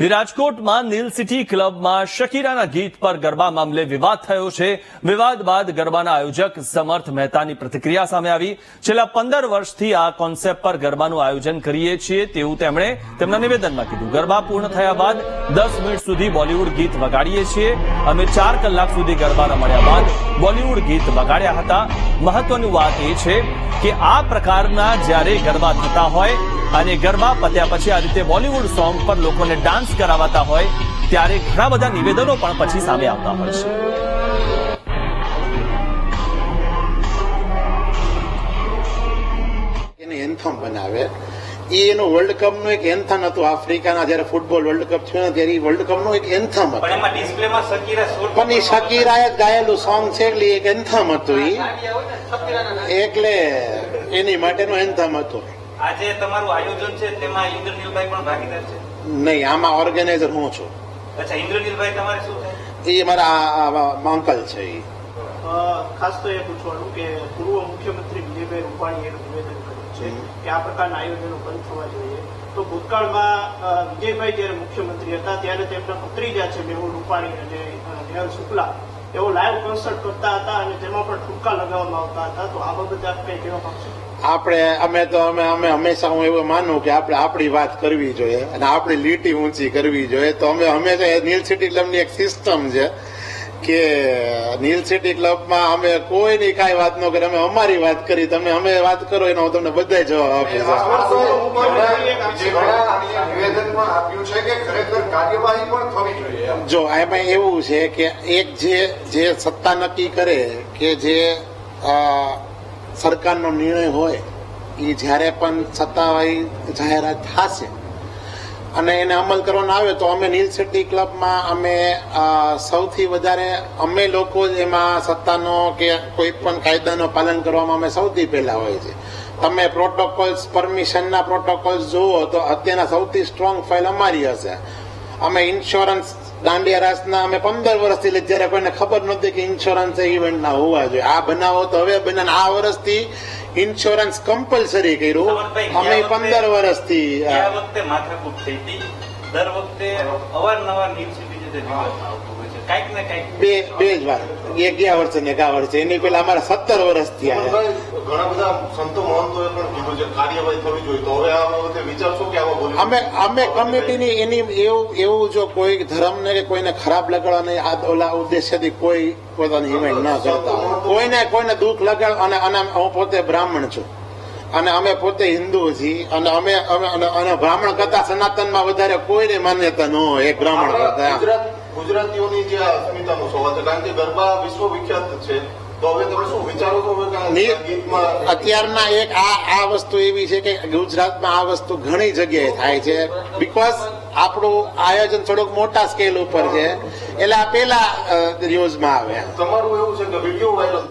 રાજકોટમાં નીલ સિટી ક્લબમાં શકીરાના ગીત પર ગરબા મામલે વિવાદ થયો છે. વિવાદ બાદ ગરબાના આયોજક સમર્થ મહેતાની પ્રતિક્રિયા સામે આવી. છેલ્લા પંદર વર્ષથી આ કોન્સેપ્ટ પર ગરબાનું આયોજન કરીએ છીએ તેવું તેમણે તેમના નિવેદનમાં કીધું. ગરબા પૂર્ણ થયા બાદ દસ મિનિટ સુધી બોલિવૂડ ગીત વગાડીએ છીએ અમે ચાર કલાક સુધી ગરબા રમાડ્યા બાદ બોલિવૂડ ગીત વગાડ્યા હતા. મહત્વની વાત એ છે કે આ પ્રકારના જ્યારે ગરબા થતા હોય અને ગરબા પત્યા પછી આ રીતે બોલિવૂડ સોંગ પર લોકોને ડાન્સ કરાવતા હોય ત્યારે ઘણા બધા નિવેદનો પણ પછી સામે આવતા હોય છે. એને એન્થમ બનાવે. એ એનો વર્લ્ડ કપનું એક એન્થમ હતું આફ્રિકાના જયારે ફૂટબોલ વર્લ્ડ કપ થયો ને ત્યારે વર્લ્ડ કપનું એક એન્થમ હતું. પણ એમાં ડિસ્પ્લેમાં સકીરા સોળ પણ એ શકીરાએ ગાયેલું સોંગ છે એટલે એક એન્થમ હતું એ એટલે એની માટેનું એન્થમ હતું. આજે તમારું આયોજન છે તેમાં ઇન્દ્રનીલભાઈ પણ ભાગીદાર છે. નહીં આમાં ઓર્ગેનાઇઝર હું છું. અચ્છા ઇન્દ્રનીલભાઈ તમારે શું થાય? એ મારા અંકલ છે એ. ખાસ તો એ પૂછવાનું કે પૂર્વ મુખ્યમંત્રી વિજયભાઈ રૂપાણીએ નિવેદન કર્યું છે કે આ પ્રકારના આયોજનો બંધ થવા જોઈએ. તો ભૂતકાળમાં વિજયભાઈ જ્યારે મુખ્યમંત્રી હતા ત્યારે તેમના ભત્રીજા છે મેહુલ રૂપાણી અને નેહલ શુક્લા. તેઓ લાઈવ કોન્સર્ટ કરતા હતા અને તેમાં પણ ઠુમકા લગાવવામાં આવતા હતા. તો આ બાબતે આપ કઈ કહેવા માંગશો? આપણે, અમે તો, અમે અમે હંમેશા હું એવું માનું કે આપણે આપણી વાત કરવી જોઈએ અને આપણી લીટી ઊંચી કરવી જોઈએ. તો અમે હંમેશા નીલ સિટી ક્લબની એક સિસ્ટમ છે. કે નીલ સિટી ક્લબમાં અમે કોઈની કાંઈ વાત ન કરી અમે અમારી વાત કરી. તમે અમે વાત કરો એનો હું તમને બધા જવાબ આપીશ. જો એમાં એવું છે કે એક જે જે સત્તા નક્કી કરે કે જે સરકારનો નિર્ણય હોય એ જ્યારે પણ સત્તાવાળી જાહેરાત થશે અને એને અમલ કરવાનો આવે તો અમે નીલ સિટી ક્લબમાં અમે સૌથી વધારે, અમે લોકો જ એમાં સત્તાનો કે કોઈ પણ કાયદાનો પાલન કરવામાં અમે સૌથી પહેલા હોય છે. તમે પ્રોટોકોલ્સ પરમિશનના પ્રોટોકોલ્સ જુઓ તો અત્યારના સૌથી સ્ટ્રોંગ ફાઇલ અમારી હશે. અમે ઇન્સ્યોરન્સ દાંડિયા રાસના અમે પંદર વર્ષથી જ્યારે કોઈને ખબર નહોતી કે ઇન્સ્યોરન્સ ઇવેન્ટના હોવા જોઈએ. આ બનાવો તો હવે બને આ વર્ષથી ઇન્સ્યોરન્સ કમ્પલસરી કર્યું. અમે પંદર વર્ષથી વખતે માથાકૂટ થઈ હતી. દર વખતે અવારનવાર નિવસિટી જે વિવાદમાં આવતું હોય છે. કાંઈક ને કાંઈક બે બે જ વાર. એક ગયા વર્ષે ને એક આ વર્ષે. એની પેલા અમારા સત્તર વર્ષથી આવ્યા ઘણા બધા સંતો મહંતોએ પણ કીધું છે કાર્યવાહી થવી જોઈએ. તો હવે આ બાબતે વિચારશો કે આવા બોલી અમે અમે કમિટીની એની એવું એવું જો કોઈ ધર્મને કે કોઈને ખરાબ લગાડવાની આ ઓલા ઉદ્દેશ્યથી કોઈ પોતાની ઇવેન્ટ ના કરતા કોઈને કોઈને દુઃખ લગાડ અને અને હું પોતે બ્રાહ્મણ છું. અને અમે પોતે હિન્દુ છીએ. અને અમે અને- બ્રાહ્મણ કરતા સનાતનમાં વધારે કોઈને માન્યતા ન હોય એક બ્રાહ્મણ કરતા. ગુજરાતીઓની જે અસ્મિતાનો સ્વભાવ છે કારણ કે ગરબા વિશ્વ વિખ્યાત છે. તો હવે તમે શું વિચારો છો? હવે કે આ ની- ગીતમાં અત્યારના એક આ આ વસ્તુ એવી છે કે ગુજરાતમાં આ વસ્તુ ઘણી જગ્યાએ થાય છે. બીકોઝ આપણું આયોજન થોડુંક મોટા સ્કેલ ઉપર છે. એટલે આ પેલા ન્યૂઝમાં આવે. તમારું એવું છે કે વીડિયો વાયરલ